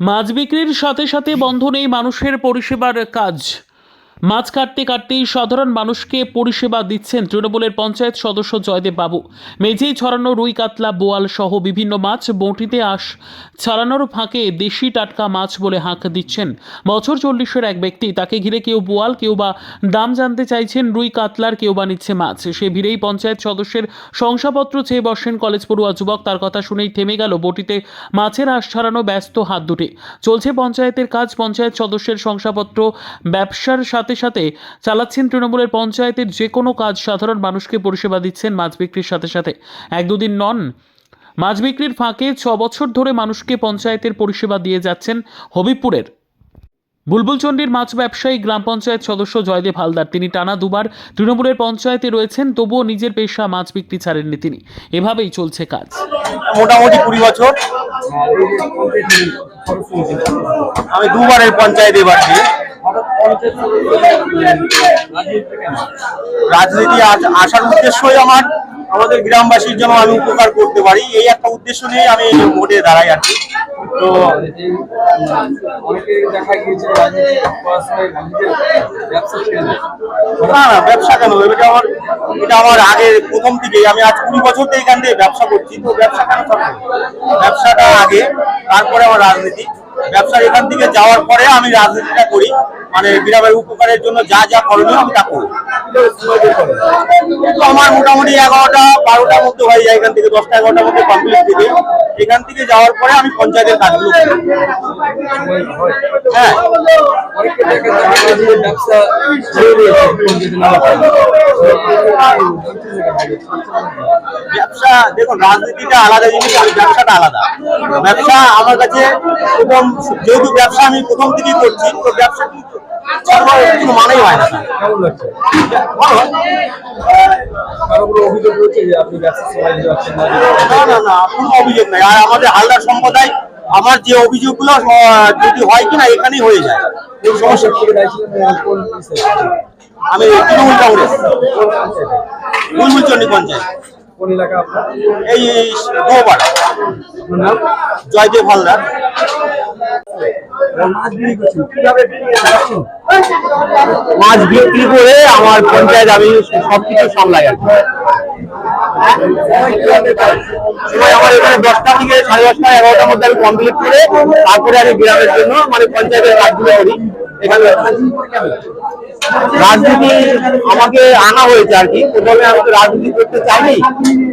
মাছ বিক্রির সাথে সাথে বন্ধ নেই মানুষের পরিষেবার কাজ। মাছ কাটতে কাটতেই সাধারণ মানুষকে পরিষেবা দিচ্ছেন তৃণমূলের পঞ্চায়েত সদস্য জয়দেব বাবু। মেঝেই ছড়ানো রুই কাতলা, বোয়াল সহ বিভিন্ন মাছ বঁটিতে আস ছাড়ানোর ফাঁকে দেশি টাটকা মাছ বলে হাঁক দিচ্ছেন। বছর চল্লিশের এক ব্যক্তি, তাকে ঘিরে কেউ বোয়াল, কেউ বা দাম জানতে চাইছেন রুই কাতলার, কেউ বা নিচ্ছে মাছ। সে ভিড়েই পঞ্চায়েত সদস্যের শংসাপত্র চেয়ে বসেন কলেজ পড়ুয়া যুবক। তার কথা শুনেই থেমে গেল বটিতে মাছের আশ ছাড়ানো ব্যস্ত হাত দুটি। চলছে পঞ্চায়েতের কাজ, পঞ্চায়েত সদস্যের শংসাপত্র ব্যবসার সাথে সাথে সাথে চালাচ্ছেন তৃণমূলের পঞ্চায়েতের যে কোনো কাজ সাধারণ মানুষকে পরিষেবা দিচ্ছেন, মাছ বিক্রির সাথে সাথে। এক দুদিন নন, মাছ বিক্রির ফাঁকে ছ বছর ধরে মানুষকে পঞ্চায়েতের পরিষেবা দিয়ে যাচ্ছেন হবিবপুরের। বুলবুলচন্ডির মাছ ব্যবসায়ী গ্রাম পঞ্চায়েত সদস্য জয়দেব হালদার। তিনি টানা দুবার তৃণমূলের পঞ্চায়েতে রয়েছেন, তবুও নিজের পেশা মাছ বিক্রি ছাড়েননি তিনি। এভাবেই চলছে কাজ। মোটামুটি কুড়ি বছর। আমি দুবারের পঞ্চায়েত এবার রাজনীতি আস- আসার উদ্দেশ্যই আমার আমাদের গ্রামবাসীর জন্য আমি উপকার করতে পারি। এই একটা উদ্দেশ্য নিয়ে আমি ভোটে দাঁড়াই আর কি। তো না না ব্যবসা কেন? এটা আমার এটা আমার আগে প্রথম থেকেই। আমি আজ কুড়ি বছর থেকে এখান থেকে ব্যবসা করছি। তো ব্যবসা কেন? ব্যবসাটা আগে তারপরে আমার রাজনীতি। ব্যবসা এখান থেকে যাওয়ার পরে আমি রাজনীতিটা করি। মানে বিরামের উপকারের জন্য যা যা করণীয় আমি তা করব। আমার মোটামুটি এগারোটা, বারোটার মধ্যে হয়ে যায় এখান থেকে দশটা, এগারোটার মধ্যে কমপ্লিট থেকে এখান থেকে যাওয়ার পরে আমি পঞ্চায়েতের কাজগুলো হ্যাঁ। অনেকে ব্যবসা দেখুন রাজনীতিটা আলাদা জিনিস আর ব্যবসাটা আলাদা। ব্যবসা আমার কাছে প্রথম যেহেতু ব্যবসা আমি প্রথম থেকেই করছি তো ব্যবসা কিন্তু কোনো মানেই হয় না কেমন লাগছে? অভিযোগ যে আপনি ব্যবসা না না না না কোনো অভিযোগ নাই। আর আমাদের হালদার সম্প্রদায় আমার যে অভিযোগগুলো যদি হয় কিনা এখানেই হয়ে যায়। এই সমস্যা? আমি তৃণমূল কংগ্রেস। কোন পঞ্চায়েতে? বুলবুলচন্ডী পঞ্চায়েত কোন এলাকা আপনার? এই নাম? জয়দেব হালদার। মাছ বিক্রি করে আমার পঞ্চায়েত আমি সবকিছু সামলাই আর কি। আমার এখানে দশটা থেকে সাড়ে দশটা, এগারোটার মধ্যে আমি কমপ্লিট করে তারপরে আমি গ্রামের জন্য মানে পঞ্চায়েতের কাজগুলো করি। রাজনীতি আমাকে আনা হয়েছে আর কি। প্রথমে আমি তো রাজনীতি করতে চাইনি,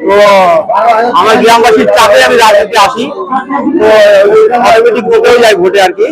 তো আমার গ্রামবাসীর চাপে আমি রাজনীতি আসি। তো অটোমেটিক ভোটেও যাই ভোটে আর কি।